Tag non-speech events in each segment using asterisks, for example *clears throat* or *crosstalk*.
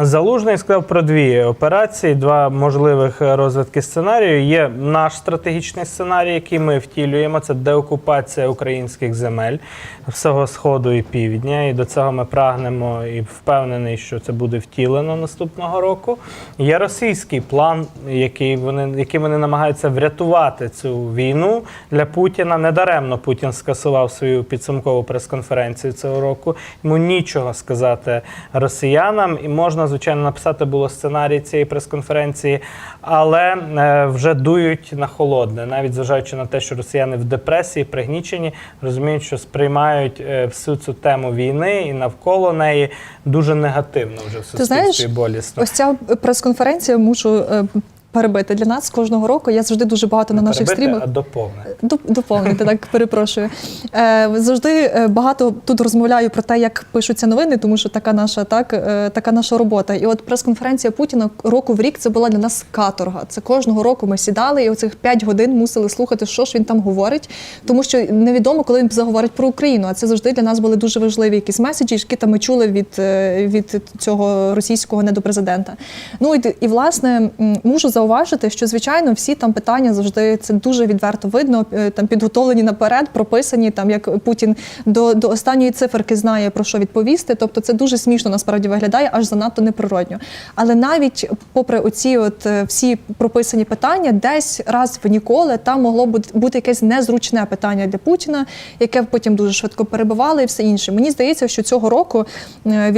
Залужний сказав про дві операції, два можливих розвитки сценарію. Є наш стратегічний сценарій, який ми втілюємо. Це деокупація українських земель всього сходу і півдня. І до цього ми прагнемо і впевнений, що це буде втілено наступного року. Є російський план, який вони який вони намагаються врятувати цю війну для Путіна. Недаремно Путін скасував свою підсумкову прес-конференцію цього року. Йому нічого сказати росіянам, і можна звичайно написати було сценарій цієї прес-конференції, але е, вже дують на холодне, навіть зважаючи на те, що росіяни в депресії, пригнічені, розуміють, що сприймають е, всю цю тему війни і навколо неї дуже негативно вже в суспільстві знаєш, болісно. Ось ця прес-конференція мушу е, перебити для нас кожного року. Я завжди дуже багато на наших перебити, стрімах. а доповнити. Доп- Доповнити, так *laughs* перепрошую. Е, завжди е, багато тут розмовляю про те, як пишуться новини, тому що така наша так, е, така наша робота. І от прес-конференція Путіна року в рік це була для нас каторга. Це кожного року ми сідали і оцих 5 годин мусили слухати, що ж він там говорить, тому що невідомо, коли він заговорить про Україну. А це завжди для нас були дуже важливі якісь меседжі, які там ми чули від, е, від цього російського недопрезидента. Ну і, і власне мушу зауважити, що звичайно всі там питання завжди це дуже відверто видно. е, Там підготовлені наперед, прописані там, як Путін до, до останньої циферки знає про що відповісти. Тобто це дуже смішно насправді виглядає, аж занадто неприродньо. Але навіть попри оці от е, всі прописані питання, десь раз в ніколи там могло бути бути якесь незручне питання для Путіна, яке потім дуже швидко перебивали і все інше. Мені здається, що цього року е, в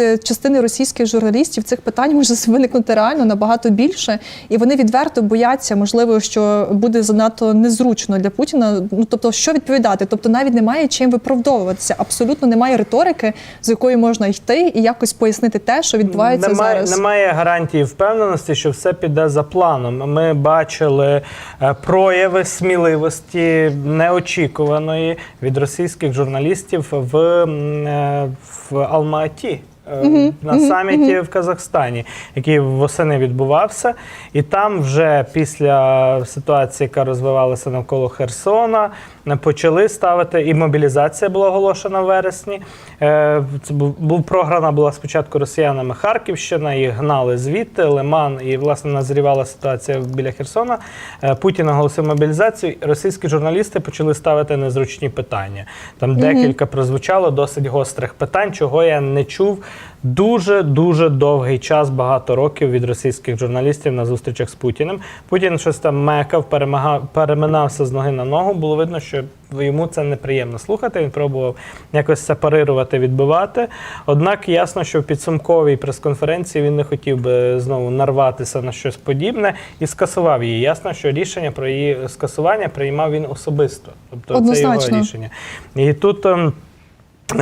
е, частини російських журналістів цих питань може виникнути реально набагато більше, і вони відверто бояться, можливо, що буде занадто незручно для Путіна. Ну тобто, що відповідати? Тобто, навіть немає чим виправдовуватися. Абсолютно немає риторики, з якої можна йти і якось пояснити те, що відбувається немає, зараз. Немає гарантії впевненості, що все піде за планом. Ми бачили е, прояви сміливості неочікуваної від російських журналістів в, е, в Алма-Аті. Е, На саміті в Казахстані, який восени відбувався, і там вже після ситуації, яка розвивалася навколо Херсона, е, почали ставити і мобілізація була оголошена в вересні. Е, Це був, був програна була спочатку росіянами Харківщина, їх гнали звідти, Лиман, і власне назрівала ситуація біля Херсона. Е, Путін оголосив мобілізацію. Російські журналісти почали ставити незручні питання. Там декілька прозвучало досить гострих питань, чого я не чув дуже дуже довгий час, багато років від російських журналістів на зустрічах з Путіним. Путін щось там мекав, перемагав, переминався з ноги на ногу. Було видно, що йому це неприємно слухати. Він пробував якось сепарирувати, відбивати. Однак ясно, що в підсумковій прес-конференції він не хотів би знову нарватися на щось подібне і скасував її. Ясно, що рішення про її скасування приймав він особисто. Тобто це його рішення. І тут.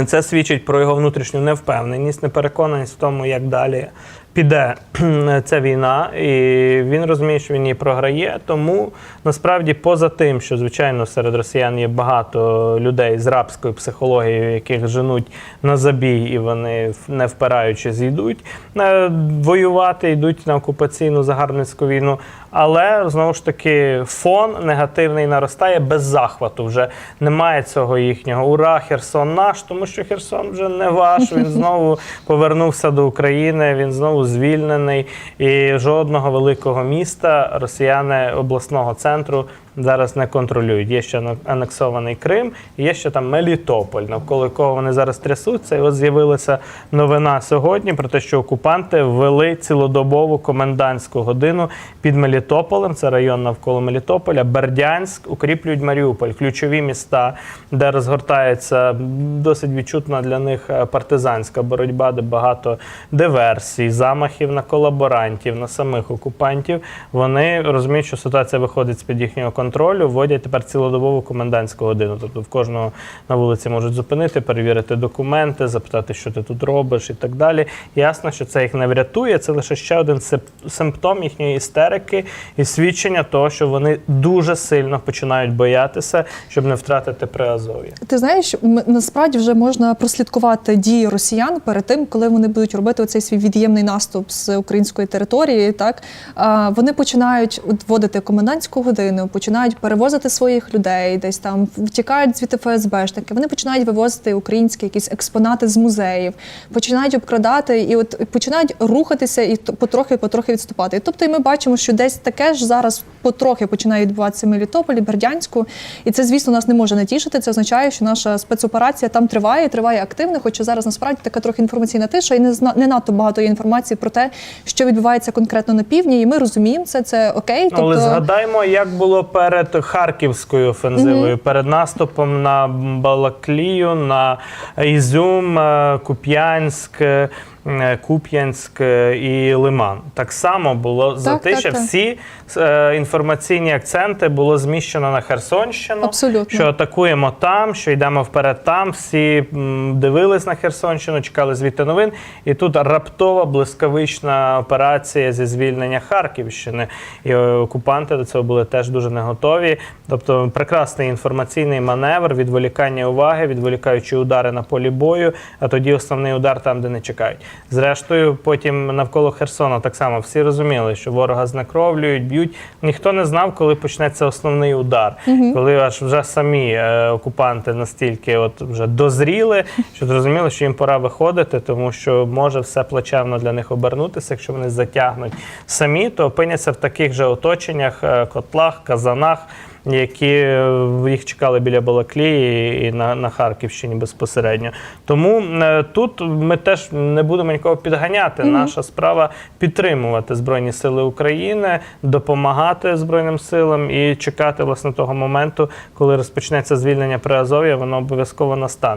Це свідчить про його внутрішню невпевненість, непереконаність в тому, як далі піде *clears throat* ця війна, і він розуміє, що він її програє. Тому насправді, поза тим, що звичайно серед росіян є багато людей з рабською психологією, яких женуть на забій, і вони не впираючись йдуть е, воювати, йдуть на окупаційну загарбницьку війну. Але знову ж таки фон негативний наростає без захвату. Вже немає цього їхнього ура, Херсон наш, тому що Херсон вже не ваш. Він *laughs* знову повернувся до України. Він знову звільнений. І жодного великого міста росіяни обласного центру зараз не контролюють. Є ще анексований Крим, є ще там Мелітополь, навколо якого вони зараз трясуться. І от з'явилася новина сьогодні про те, що окупанти ввели цілодобову комендантську годину під Мелітополем. Це район навколо Мелітополя. Бердянськ укріплюють Маріуполь, ключові міста, де розгортається досить відчутна для них е, партизанська боротьба, де багато диверсій, замахів на колаборантів, на самих окупантів. Вони розуміють, що ситуація виходить з під їхнього контролю, вводять тепер цілодобову комендантську годину. Тобто в кожного на вулиці можуть зупинити, перевірити документи, запитати, що ти тут робиш, і так далі. Ясно, що це їх не врятує. Це лише ще один симптом їхньої істерики і свідчення того, що вони дуже сильно починають боятися, щоб не втратити Приазов'я. Ти знаєш, насправді вже можна прослідкувати дії росіян перед тим, коли вони будуть робити оцей свій від'ємний наступ з української території. Так вони починають вводити комендантську годину, починають починають перевозити своїх людей, десь там втікають звідти ФСБшники. Вони починають вивозити українські якісь експонати з музеїв, починають обкрадати і от починають рухатися і потрохи потрохи відступати. І тобто, і ми бачимо, що десь таке ж зараз потрохи починає відбуватися в Мелітополі, Бердянську. І це, звісно, нас не може не тішити. Це означає, що наша спецоперація там триває, триває активно. Хоча зараз насправді така трохи інформаційна тиша, і не зна- не надто багато є інформації про те, що відбувається конкретно на півдні. І ми розуміємо це. Це окей. Тобто, Але згадаймо, як було перед Харківською офензивою, перед наступом на Балаклію, на Ізюм, е, Куп'янськ. Е, Куп'янськ е, і Лиман. Так само було затища. так, так. Всі е, інформаційні акценти було зміщено на Херсонщину. Абсолютно. Що атакуємо там, що йдемо вперед там. Всі дивились на Херсонщину, чекали звідти новин. І тут раптова блискавична операція зі звільнення Харківщини. І окупанти до цього були теж дуже не готові. Тобто прекрасний інформаційний маневр, відволікання уваги, відволікаючи удари на полі бою, а тоді основний удар там, де не чекають. Зрештою, потім навколо Херсона так само всі розуміли, що ворога знекровлюють, б'ють. Ніхто не знав, коли почнеться основний удар, коли аж вже самі е, окупанти настільки от вже дозріли, що зрозуміли, що їм пора виходити, тому що може все плачевно для них обернутися, якщо вони затягнуть самі, то опиняться в таких же оточеннях, е, котлах, казанах. Які е, їх чекали біля Балаклії і на, на Харківщині безпосередньо. Тому е, тут ми теж не будемо нікого підганяти. Наша справа підтримувати Збройні Сили України, допомагати Збройним силам і чекати власне того моменту, коли розпочнеться звільнення Приазов'я, воно обов'язково настане.